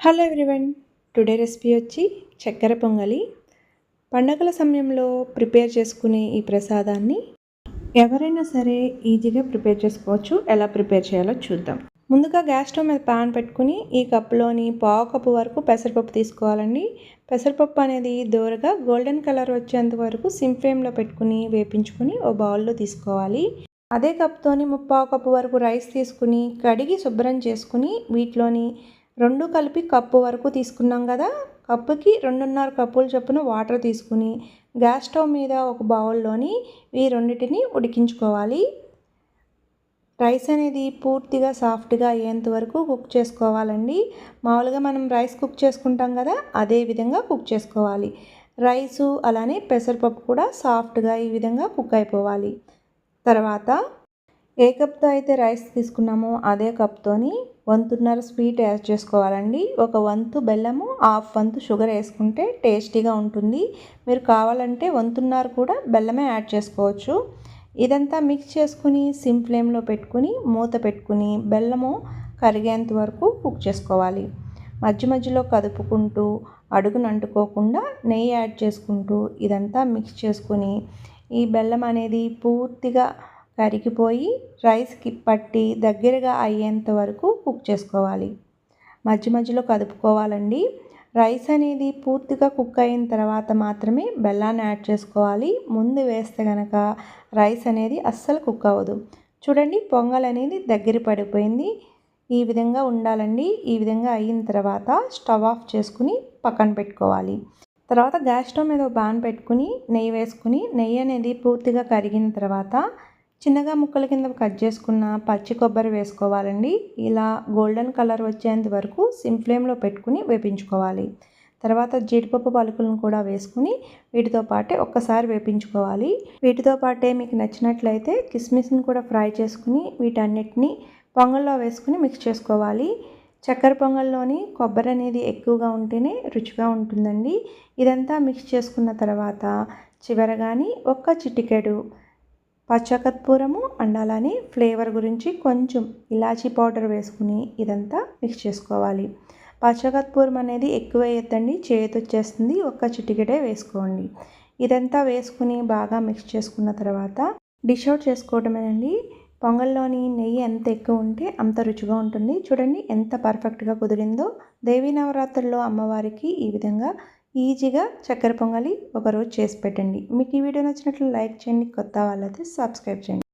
Hello everyone today recipe వచ్చి చక్కెర పొంగలి. పండగల సమయంలో ప్రిపేర్ చేసుకునే ఈ ప్రసాదాన్ని ఎవరైనా సరే ఈజీగా ప్రిపేర్ చేసుకోవచ్చు. ఎలా ప్రిపేర్ చేయాలో చూద్దాం. ముందుగా గ్యాస్ స్టవ్ మీద పాన్ పెట్టుకుని ఈ కప్పులోని పావు కప్పు వరకు పెసరపప్పు తీసుకోవాలండి. పెసరపప్పు అనేది దూరగా గోల్డెన్ కలర్ వచ్చేంత వరకు సిమ్ ఫ్లేమ్లో పెట్టుకుని వేపించుకుని ఓ బౌల్లో తీసుకోవాలి. అదే కప్తోని ముప్పావు కప్పు వరకు రైస్ తీసుకుని కడిగి శుభ్రం చేసుకుని వీటిలోని రెండు కలిపి కప్పు వరకు తీసుకున్నాం కదా. కప్పుకి రెండున్నర కప్పులు చొప్పున వాటర్ తీసుకుని గ్యాస్ స్టవ్ మీద ఒక బౌల్లోని ఈ రెండింటిని ఉడికించుకోవాలి. రైస్ అనేది పూర్తిగా సాఫ్ట్గా అయ్యేంత వరకు కుక్ చేసుకోవాలండి. మామూలుగా మనం రైస్ కుక్ చేసుకుంటాం కదా అదే విధంగా కుక్ చేసుకోవాలి. రైసు అలానే పెసరపప్పు కూడా సాఫ్ట్గా ఈ విధంగా కుక్ అయిపోవాలి. తర్వాత ఏ కప్తో అయితే రైస్ తీసుకున్నామో అదే కప్తోని వంతున్నర స్వీట్ యాడ్ చేసుకోవాలండి. ఒక వంతు బెల్లము హాఫ్ వంతు షుగర్ వేసుకుంటే టేస్టీగా ఉంటుంది. మీరు కావాలంటే వంతున్నర కూడా బెల్లమే యాడ్ చేసుకోవచ్చు. ఇదంతా మిక్స్ చేసుకుని సిమ్ ఫ్లేమ్లో పెట్టుకుని మూత పెట్టుకుని బెల్లము కరిగేంత వరకు కుక్ చేసుకోవాలి. మధ్య మధ్యలో కదుపుకుంటూ అడుగును అంటుకోకుండా నెయ్యి యాడ్ చేసుకుంటూ ఇదంతా మిక్స్ చేసుకుని ఈ బెల్లం అనేది పూర్తిగా కరిగిపోయి రైస్కి పట్టి దగ్గరగా అయ్యేంత వరకు కుక్ చేసుకోవాలి. మధ్య మధ్యలో కదుపుకోవాలండి. రైస్ అనేది పూర్తిగా కుక్ అయిన తర్వాత మాత్రమే బెల్లాన్ని యాడ్ చేసుకోవాలి. ముందు వేస్తే కనుక రైస్ అనేది అస్సలు కుక్ అవ్వదు. చూడండి పొంగల్ అనేది దగ్గర పడిపోయింది. ఈ విధంగా ఉండాలండి. ఈ విధంగా అయిన తర్వాత స్టవ్ ఆఫ్ చేసుకుని పక్కన పెట్టుకోవాలి. తర్వాత గ్యాస్ స్టవ్ మీద బాన్ పెట్టుకుని నెయ్యి వేసుకుని నెయ్యి అనేది పూర్తిగా కరిగిన తర్వాత చిన్నగా ముక్కల కింద కట్ చేసుకున్న పచ్చి కొబ్బరి వేసుకోవాలండి. ఇలా గోల్డెన్ కలర్ వచ్చేంత వరకు సిమ్ ఫ్లేమ్లో పెట్టుకుని వేపించుకోవాలి. తర్వాత జీడిపప్పు పలుకులను కూడా వేసుకుని వీటితో పాటే ఒక్కసారి వేపించుకోవాలి. వీటితో పాటే మీకు నచ్చినట్లయితే కిస్మిస్ని కూడా ఫ్రై చేసుకుని వీటన్నిటిని పొంగల్లో వేసుకుని మిక్స్ చేసుకోవాలి. చక్కెర పొంగల్లోని కొబ్బరి అనేది ఎక్కువగా ఉంటేనే రుచిగా ఉంటుందండి. ఇదంతా మిక్స్ చేసుకున్న తర్వాత చివరగాని ఒక్క చిటికెడు పచ్చకర్పూరము అండ్ అలానే ఫ్లేవర్ గురించి కొంచెం ఇలాచీ పౌడర్ వేసుకుని ఇదంతా మిక్స్ చేసుకోవాలి. పచ్చకర్పూరం అనేది ఎక్కువ వేయద్దండి చేతి వచ్చేస్తుంది ఒక్క చిటికెడే వేసుకోండి. ఇదంతా వేసుకుని బాగా మిక్స్ చేసుకున్న తర్వాత డిష్ అవుట్ చేసుకోవటమేనండి. పొంగల్లోని నెయ్యి ఎంత ఎక్కువ ఉంటే అంత రుచిగా ఉంటుంది. చూడండి ఎంత పర్ఫెక్ట్గా కుదిరిందో. దేవీ నవరాత్రుల్లో అమ్మవారికి ఈ విధంగా ఈజీగా చక్కెర పొంగలి ఒకరోజు చేసి పెట్టండి. మీకు ఈ వీడియో నచ్చినట్లు లైక్ చేయండి కొత్త వాళ్ళైతే సబ్స్క్రైబ్ చేయండి.